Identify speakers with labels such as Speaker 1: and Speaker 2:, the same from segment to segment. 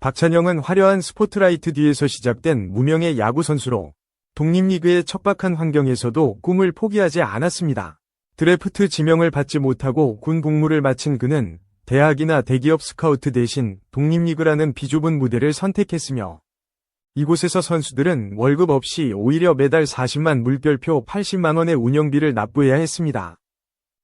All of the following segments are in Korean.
Speaker 1: 박찬영은 화려한 스포트라이트 뒤에서 시작된 무명의 야구 선수로 독립리그의 척박한 환경에서도 꿈을 포기하지 않았습니다. 드래프트 지명을 받지 못하고 군 복무를 마친 그는 대학이나 대기업 스카우트 대신 독립리그라는 비좁은 무대를 선택했으며 이곳에서 선수들은 월급 없이 오히려 매달 40만 물결표 80만 원의 운영비를 납부해야 했습니다.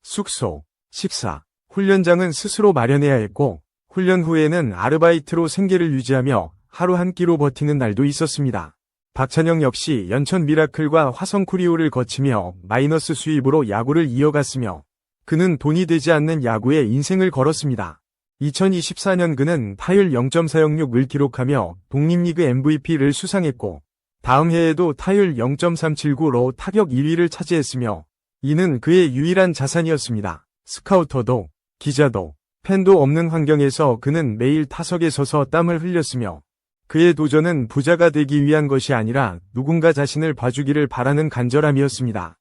Speaker 1: 숙소, 식사, 훈련장은 스스로 마련해야 했고 훈련 후에는 아르바이트로 생계를 유지하며 하루 한 끼로 버티는 날도 있었습니다. 박찬영 역시 연천 미라클과 화성 쿠리오를 거치며 마이너스 수입으로 야구를 이어갔으며 그는 돈이 되지 않는 야구에 인생을 걸었습니다. 2024년 그는 타율 0.406을 기록하며 독립리그 MVP를 수상했고 다음 해에도 타율 0.379로 타격 1위를 차지했으며 이는 그의 유일한 자산이었습니다. 스카우터도 기자도 팬도 없는 환경에서 그는 매일 타석에 서서 땀을 흘렸으며 그의 도전은 부자가 되기 위한 것이 아니라 누군가 자신을 봐주기를 바라는 간절함이었습니다.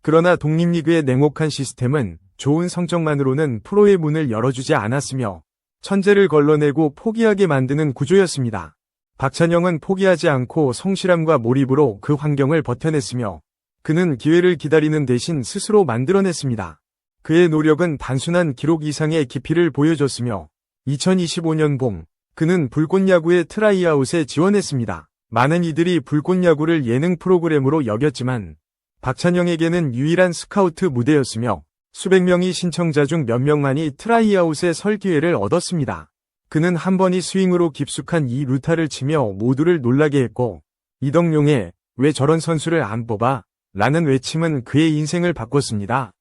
Speaker 1: 그러나 독립리그의 냉혹한 시스템은 좋은 성적만으로는 프로의 문을 열어주지 않았으며 천재를 걸러내고 포기하게 만드는 구조였습니다. 박찬영은 포기하지 않고 성실함과 몰입으로 그 환경을 버텨냈으며 그는 기회를 기다리는 대신 스스로 만들어냈습니다. 그의 노력은 단순한 기록 이상의 깊이를 보여줬으며 2025년 봄 그는 불꽃야구의 트라이아웃에 지원했습니다. 많은 이들이 불꽃야구를 예능 프로그램으로 여겼지만 박찬영에게는 유일한 스카우트 무대였으며 수백 명의 신청자 중 몇 명만이 트라이아웃에 설 기회를 얻었습니다. 그는 한 번이 스윙으로 깊숙한 이 루타를 치며 모두를 놀라게 했고 이덕용의 왜 저런 선수를 안 뽑아? 라는 외침은 그의 인생을 바꿨습니다.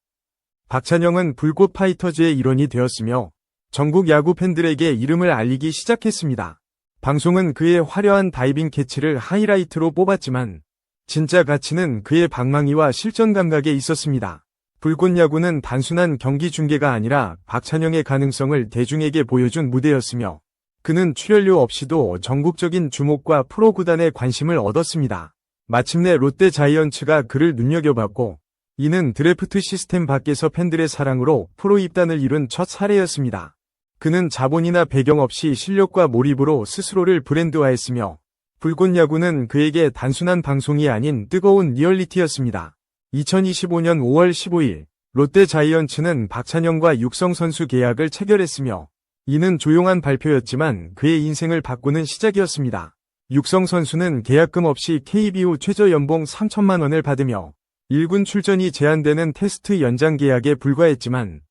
Speaker 1: 박찬영은 불꽃 파이터즈의 일원이 되었으며 전국 야구 팬들에게 이름을 알리기 시작했습니다. 방송은 그의 화려한 다이빙 캐치를 하이라이트로 뽑았지만 진짜 가치는 그의 방망이와 실전 감각에 있었습니다. 불꽃 야구는 단순한 경기 중계가 아니라 박찬영의 가능성을 대중에게 보여준 무대였으며 그는 출연료 없이도 전국적인 주목과 프로 구단의 관심을 얻었습니다. 마침내 롯데 자이언츠가 그를 눈여겨봤고 이는 드래프트 시스템 밖에서 팬들의 사랑으로 프로 입단을 이룬 첫 사례였습니다. 그는 자본이나 배경 없이 실력과 몰입으로 스스로를 브랜드화했으며 불꽃 야구는 그에게 단순한 방송이 아닌 뜨거운 리얼리티였습니다. 2025년 5월 15일 롯데 자이언츠는 박찬영과 육성 선수 계약을 체결했으며 이는 조용한 발표였지만 그의 인생을 바꾸는 시작이었습니다. 육성 선수는 계약금 없이 KBO 최저 연봉 3천만 원을 받으며 1군 출전이 제한되는 테스트 연장 계약에 불과했지만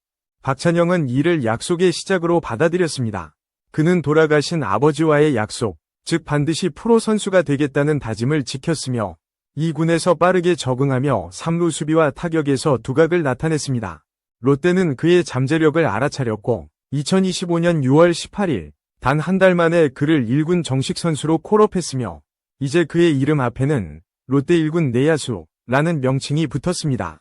Speaker 1: 박찬영은 이를 약속의 시작으로 받아들였습니다. 그는 돌아가신 아버지와의 약속, 즉 반드시 프로 선수가 되겠다는 다짐을 지켰으며 이 군에서 빠르게 적응하며 3루 수비와 타격에서 두각을 나타냈습니다. 롯데는 그의 잠재력을 알아차렸고 2025년 6월 18일 단 한 달 만에 그를 1군 정식 선수로 콜업했으며 이제 그의 이름 앞에는 롯데 1군 내야수 라는 명칭이 붙었습니다.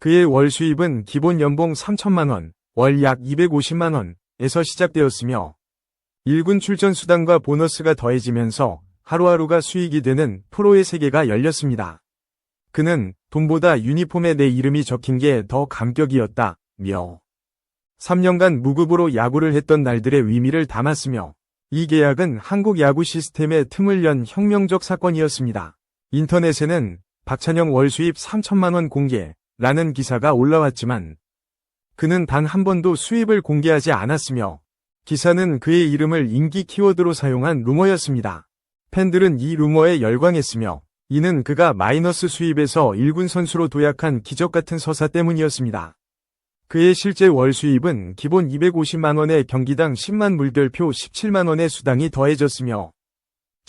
Speaker 1: 그의 월 수입은 기본 연봉 3천만 원, 월 약 250만 원에서 시작되었으며 1군 출전 수당과 보너스가 더해지면서 하루하루가 수익이 되는 프로의 세계가 열렸습니다. 그는 돈보다 유니폼에 내 이름이 적힌 게 더 감격이었다, 며 3년간 무급으로 야구를 했던 날들의 의미를 담았으며 이 계약은 한국 야구 시스템의 틈을 연 혁명적 사건이었습니다. 인터넷에는 박찬영 월 수입 3천만 원 공개 라는 기사가 올라왔지만 그는 단 한 번도 수입을 공개하지 않았으며 기사는 그의 이름을 인기 키워드로 사용한 루머였습니다. 팬들은 이 루머에 열광했으며 이는 그가 마이너스 수입에서 1군 선수로 도약한 기적 같은 서사 때문이었습니다. 그의 실제 월 수입은 기본 250만원에 경기당 10만 물별표 17만원의 수당이 더해졌으며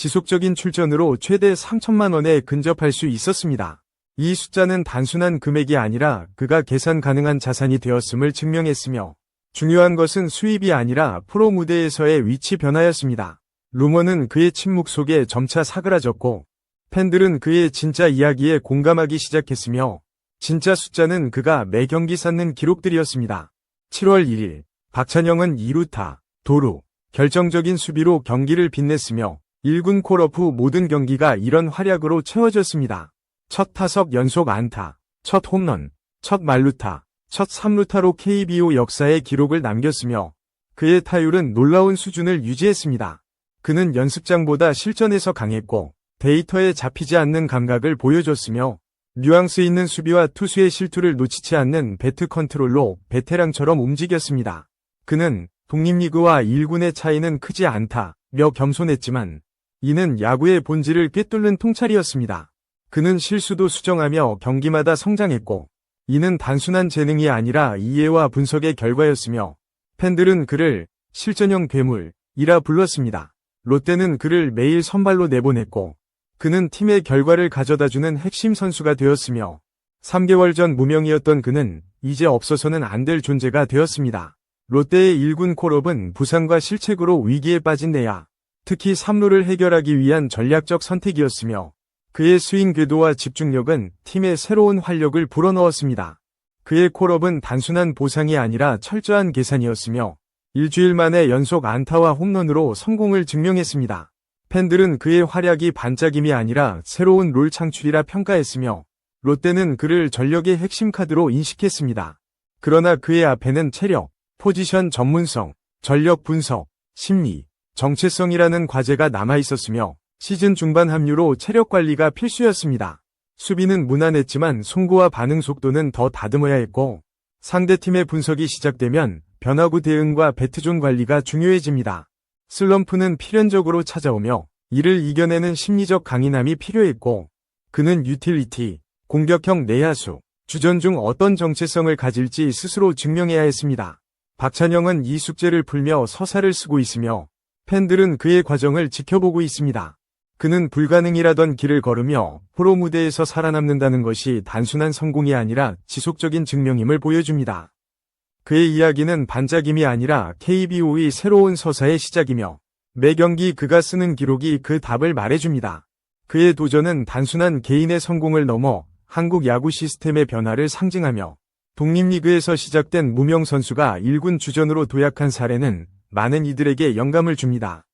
Speaker 1: 지속적인 출전으로 최대 3천만 원에 근접할 수 있었습니다. 이 숫자는 단순한 금액이 아니라 그가 계산 가능한 자산이 되었음을 증명했으며 중요한 것은 수입이 아니라 프로 무대에서의 위치 변화였습니다. 루머는 그의 침묵 속에 점차 사그라졌고 팬들은 그의 진짜 이야기에 공감하기 시작했으며 진짜 숫자는 그가 매 경기 쌓는 기록들이었습니다. 7월 1일 박찬영은 2루타, 도루, 결정적인 수비로 경기를 빛냈으며 1군 콜업 후 모든 경기가 이런 활약으로 채워졌습니다. 첫 타석 연속 안타, 첫 홈런, 첫 말루타, 첫 3루타로 KBO 역사의 기록을 남겼으며 그의 타율은 놀라운 수준을 유지했습니다. 그는 연습장보다 실전에서 강했고 데이터에 잡히지 않는 감각을 보여줬으며 뉘앙스 있는 수비와 투수의 실투를 놓치지 않는 배트 컨트롤로 베테랑처럼 움직였습니다. 그는 독립리그와 1군의 차이는 크지 않다며 겸손했지만 이는 야구의 본질을 꿰뚫는 통찰이었습니다. 그는 실수도 수정하며 경기마다 성장했고 이는 단순한 재능이 아니라 이해와 분석의 결과였으며 팬들은 그를 실전형 괴물이라 불렀습니다. 롯데는 그를 매일 선발로 내보냈고 그는 팀의 결과를 가져다주는 핵심 선수가 되었으며 3개월 전 무명이었던 그는 이제 없어서는 안 될 존재가 되었습니다. 롯데의 1군 콜업은 부상과 실책으로 위기에 빠진 내야 특히 3루를 해결하기 위한 전략적 선택이었으며 그의 스윙 궤도와 집중력은 팀의 새로운 활력을 불어넣었습니다. 그의 콜업은 단순한 보상이 아니라 철저한 계산이었으며 일주일 만에 연속 안타와 홈런으로 성공을 증명했습니다. 팬들은 그의 활약이 반짝임이 아니라 새로운 롤 창출이라 평가했으며 롯데는 그를 전력의 핵심 카드로 인식했습니다. 그러나 그의 앞에는 체력, 포지션 전문성, 전력 분석, 심리, 정체성이라는 과제가 남아 있었으며 시즌 중반 합류로 체력 관리가 필수였습니다. 수비는 무난했지만 송구와 반응 속도는 더 다듬어야 했고 상대팀의 분석이 시작되면 변화구 대응과 배트존 관리가 중요해집니다. 슬럼프는 필연적으로 찾아오며 이를 이겨내는 심리적 강인함이 필요했고 그는 유틸리티, 공격형 내야수, 주전 중 어떤 정체성을 가질지 스스로 증명해야 했습니다. 박찬영은 이 숙제를 풀며 서사를 쓰고 있으며 팬들은 그의 과정을 지켜보고 있습니다. 그는 불가능이라던 길을 걸으며 프로 무대에서 살아남는다는 것이 단순한 성공이 아니라 지속적인 증명임을 보여줍니다. 그의 이야기는 반짝임이 아니라 KBO의 새로운 서사의 시작이며 매 경기 그가 쓰는 기록이 그 답을 말해줍니다. 그의 도전은 단순한 개인의 성공을 넘어 한국 야구 시스템의 변화를 상징하며 독립리그에서 시작된 무명 선수가 1군 주전으로 도약한 사례는 많은 이들에게 영감을 줍니다.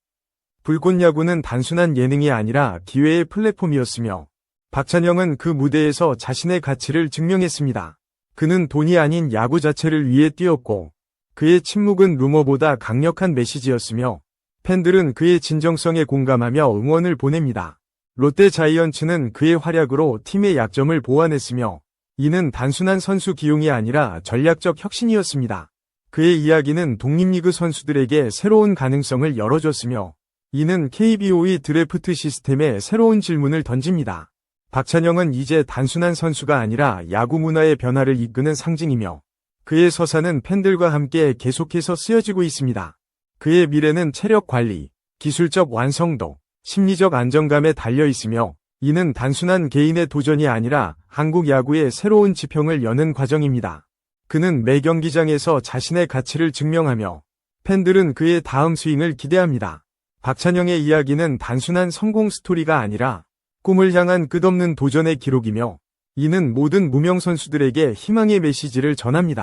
Speaker 1: 불꽃 야구는 단순한 예능이 아니라 기회의 플랫폼이었으며 박찬영은 그 무대에서 자신의 가치를 증명했습니다. 그는 돈이 아닌 야구 자체를 위해 뛰었고 그의 침묵은 루머보다 강력한 메시지였으며 팬들은 그의 진정성에 공감하며 응원을 보냅니다. 롯데 자이언츠는 그의 활약으로 팀의 약점을 보완했으며 이는 단순한 선수 기용이 아니라 전략적 혁신이었습니다. 그의 이야기는 독립리그 선수들에게 새로운 가능성을 열어줬으며 이는 KBO의 드래프트 시스템에 새로운 질문을 던집니다. 박찬영은 이제 단순한 선수가 아니라 야구 문화의 변화를 이끄는 상징이며 그의 서사는 팬들과 함께 계속해서 쓰여지고 있습니다. 그의 미래는 체력 관리, 기술적 완성도, 심리적 안정감에 달려 있으며 이는 단순한 개인의 도전이 아니라 한국 야구의 새로운 지평을 여는 과정입니다. 그는 매 경기장에서 자신의 가치를 증명하며 팬들은 그의 다음 스윙을 기대합니다. 박찬영의 이야기는 단순한 성공 스토리가 아니라 꿈을 향한 끝없는 도전의 기록이며 이는 모든 무명 선수들에게 희망의 메시지를 전합니다.